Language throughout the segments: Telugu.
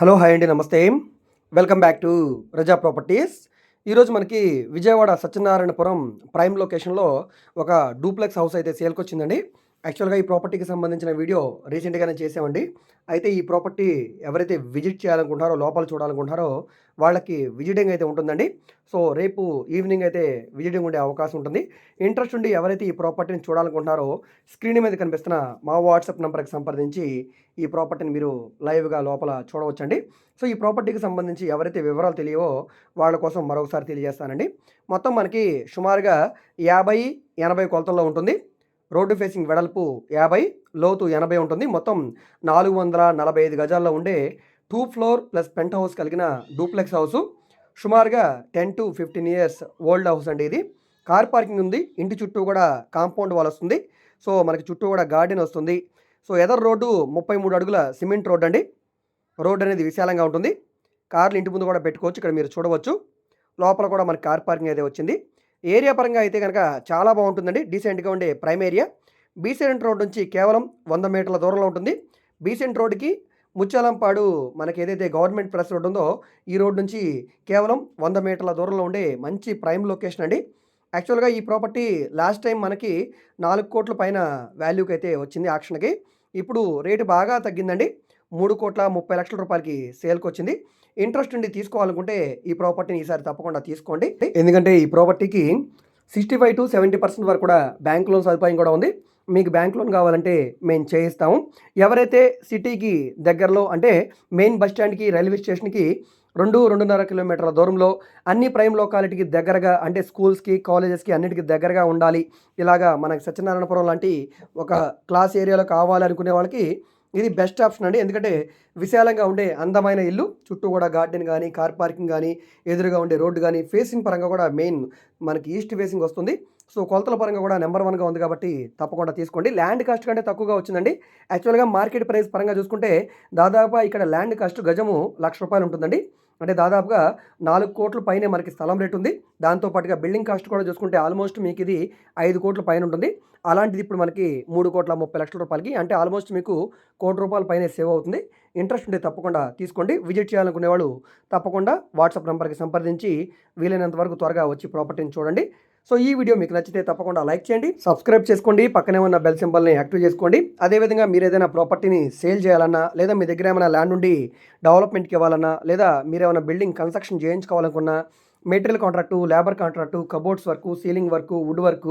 హలో హాయ్ అండి నమస్తే. Welcome back to Praja properties. ఈరోజు మనకి విజయవాడ సత్యనారాయణపురం ప్రైమ్ లొకేషన్లో ఒక డూప్లెక్స్ హౌస్ అయితే సేల్కి వచ్చిందండి యాక్చువల్గా ఈ ప్రాపర్టీకి సంబంధించిన వీడియో రీసెంట్గానే చేసామండి అయితే ఈ ప్రాపర్టీ ఎవరైతే విజిట్ చేయాలనుకుంటారో లోపల చూడాలనుకుంటారో వాళ్ళకి విజిటింగ్ అయితే ఉంటుందండి. సో రేపు ఈవినింగ్ అయితే విజిటింగ్ ఉండే అవకాశం ఉంటుంది. ఇంట్రెస్ట్ ఉండి ఎవరైతే ఈ ప్రాపర్టీని చూడాలనుకుంటున్నారో స్క్రీన్ మీద కనిపిస్తున్న మా వాట్సాప్ నెంబర్కి సంప్రదించి ఈ ప్రాపర్టీని మీరు లైవ్గా లోపల చూడవచ్చండి. సో ఈ ప్రాపర్టీకి సంబంధించి ఎవరైతే వివరాలు తెలియవో వాళ్ళ కోసం మరొకసారి తెలియజేస్తానండి. మొత్తం మనకి సుమారుగా యాభై ఎనభై కొలతల్లో ఉంటుంది. రోడ్డు ఫేసింగ్ వెడల్పు యాభై లోతు ఎనభై ఉంటుంది. మొత్తం నాలుగు వందల నలభై ఐదు గజాల్లో ఉండే two floor plus penthouse కలిగిన డూప్లెక్స్ హౌస్. సుమారుగా ten to fifteen years old house అండి ఇది. కార్ పార్కింగ్ ఉంది. ఇంటి చుట్టూ కూడా కాంపౌండ్ వాల్ వస్తుంది. సో మనకి చుట్టూ కూడా గార్డెన్ వస్తుంది. సో ఎదర్ రోడ్డు ముప్పై మూడు అడుగుల సిమెంట్ రోడ్ అండి. రోడ్ అనేది విశాలంగా ఉంటుంది. కార్లు ఇంటి ముందు కూడా పెట్టుకోవచ్చు. ఇక్కడ మీరు చూడవచ్చు. లోపల కూడా మనకి కార్ పార్కింగ్ అయితే వచ్చింది. ఏరియా పరంగా అయితే కనుక చాలా బాగుంటుందండి. డీసెంట్గా ఉండే ప్రైమ్ ఏరియా. బీసెంట్ రోడ్ నుంచి కేవలం వంద మీటర్ల దూరంలో ఉంటుంది. బీసెంట్ రోడ్కి ముచ్చాలంపాడు మనకి ఏదైతే గవర్నమెంట్ ప్రెస్ రోడ్ ఉందో ఈ రోడ్ నుంచి కేవలం వంద మీటర్ల దూరంలో ఉండే మంచి ప్రైమ్ లొకేషన్ అండి. యాక్చువల్గా ఈ ప్రాపర్టీ లాస్ట్ టైం మనకి నాలుగు కోట్ల పైన వాల్యూకి అయితే వచ్చింది ఆక్షన్కి. ఇప్పుడు రేటు బాగా తగ్గిందండి. మూడు కోట్ల ముప్పై లక్షల రూపాయలకి సేల్కి వచ్చింది ఇంట్రెస్ట్ ఉండి తీసుకోవాలనుకుంటే ఈ ప్రాపర్టీని ఈసారి తప్పకుండా తీసుకోండి. ఎందుకంటే ఈ ప్రాపర్టీకి sixty five to seventy percent వరకు కూడా బ్యాంక్ లోన్ సదుపాయం కూడా ఉంది. మీకు బ్యాంక్ లోన్ కావాలంటే మేము చేయిస్తాము. ఎవరైతే సిటీకి దగ్గరలో అంటే మెయిన్ బస్ స్టాండ్కి రైల్వే స్టేషన్కి రెండు రెండున్నర కిలోమీటర్ల దూరంలో అన్ని ప్రైమ్ లోకాలిటీకి దగ్గరగా అంటే స్కూల్స్కి కాలేజెస్కి అన్నిటికీ దగ్గరగా ఉండాలి. ఇలాగా మనకి సత్యనారాయణపురం లాంటి ఒక క్లాస్ ఏరియాలో కావాలనుకునే వాళ్ళకి ఇది బెస్ట్ ఆప్షన్ అండి. ఎందుకంటే విశాలంగా ఉండే అందమైన ఇల్లు చుట్టూ కూడా గార్డెన్ కానీ కార్ పార్కింగ్ కానీ ఎదురుగా ఉండే రోడ్డు కానీ ఫేసింగ్ పరంగా కూడా మెయిన్ మనకి ఈస్ట్ ఫేసింగ్ వస్తుంది. సో కొలతల పరంగా కూడా నెంబర్ వన్గా ఉంది కాబట్టి తప్పకుండా తీసుకోండి. ల్యాండ్ కాస్ట్ కంటే తక్కువగా వచ్చిందండి. యాక్చువల్గా మార్కెట్ ప్రైస్ పరంగా చూసుకుంటే దాదాపు ఇక్కడ ల్యాండ్ కాస్ట్ గజము లక్ష రూపాయలు ఉంటుందండి. అంటే దాదాపుగా నాలుగు కోట్ల పైనే మనకి స్థలం రేటు ఉంది. దాంతోపాటుగా బిల్డింగ్ కాస్ట్ కూడా చూసుకుంటే ఆల్మోస్ట్ మీకు ఇది ఐదు కోట్ల పైన ఉంటుంది. అలాంటిది ఇప్పుడు మనకి మూడు కోట్ల ముప్పై లక్షల రూపాయలకి అంటే ఆల్మోస్ట్ మీకు కోటి రూపాయల పైన సేవ్ అవుతుంది. ఇంట్రెస్ట్ ఉంటే తప్పకుండా తీసుకోండి. విజిట్ చేయాలనుకునే వాళ్ళు తప్పకుండా వాట్సాప్ నెంబర్కి సంప్రదించి వీలైనంత వరకు త్వరగా వచ్చి ప్రాపర్టీని చూడండి. సో ఈ వీడియో మీకు నచ్చితే తప్పకుండా లైక్ చేయండి సబ్స్క్రైబ్ చేసుకోండి పక్కనే ఉన్న బెల్ సింబల్ని యాక్టివ్ చేసుకోండి. అదేవిధంగా మీరు ఏదైనా ప్రాపర్టీని సేల్ చేయాలన్నా లేదా మీ దగ్గర ఏమైనా ల్యాండ్ ఉండి డెవలప్మెంట్కి ఇవ్వాలన్నా లేదా మీరు ఏమైనా building construction చేయించుకోవాలనుకున్నా material contract labour contract cupboards work ceiling work wood work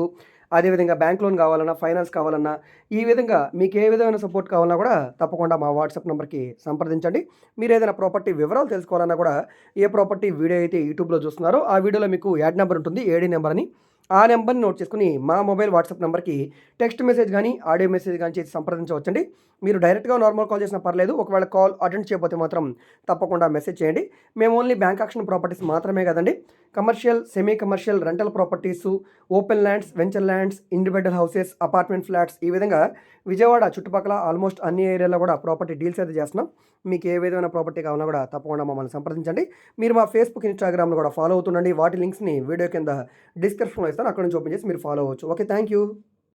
అదేవిధంగా బ్యాంక్ లోన్ కావాలన్నా ఫైనాన్స్ కావాలన్నా ఈ విధంగా మీకు ఏ విధమైన సపోర్ట్ కావాలన్నా కూడా తప్పకుండా మా వాట్సాప్ నెంబర్కి సంప్రదించండి. మీరు ఏదైనా ప్రాపర్టీ వివరాలు తెలుసుకోవాలన్నా కూడా ఏ ప్రాపర్టీ వీడియో అయితే యూట్యూబ్లో చూస్తున్నారో ఆ వీడియోలో మీకు యాడ్ నెంబర్ ఉంటుంది ఏడీ నెంబర్ అని. ఆ నెంబర్ని నోట్ చేసుకుని మా మొబైల్ వాట్సాప్ నెంబర్కి టెక్స్ట్ మెసేజ్ కానీ ఆడియో మెసేజ్ కానీ చేసి సంప్రదించవచ్చండి. మీరు డైరెక్ట్గా నార్మల్ కాల్ చేసినా పర్లేదు ఒకవేళ కాల్ అటెండ్ చేయకపోతే మాత్రం తప్పకుండా మెసేజ్ చేయండి. మేము ఓన్లీ బ్యాంక్ యాక్షన్ ప్రాపర్టీస్ మాత్రమే కదండి commercial semi commercial rental properties open lands venture lands individual houses apartment flats ఈ విధంగా విజయవాడ చుట్టుపక్కల ఆల్మోస్ట్ అన్ని ఏరియాలో కూడా ప్రాపర్టీ డీల్స్ అయితే చేస్తున్నాం. మీకు ఏ విధమైన ప్రాపర్టీ కావాలన్నా కూడా తప్పకుండా మమ్మల్ని సంప్రదించండి. మీరు మా ఫేస్బుక్ ఇన్స్టాగ్రామ్లో కూడా ఫాలో అవుతుండండి. వాటి లింక్స్ని వీడియో కింద డిస్క్రిప్షన్లో ఇస్తాను అక్కడ నుంచి ఓపెన్ చేసి మీరు ఫాలో అవ్వచ్చు. Okay thank you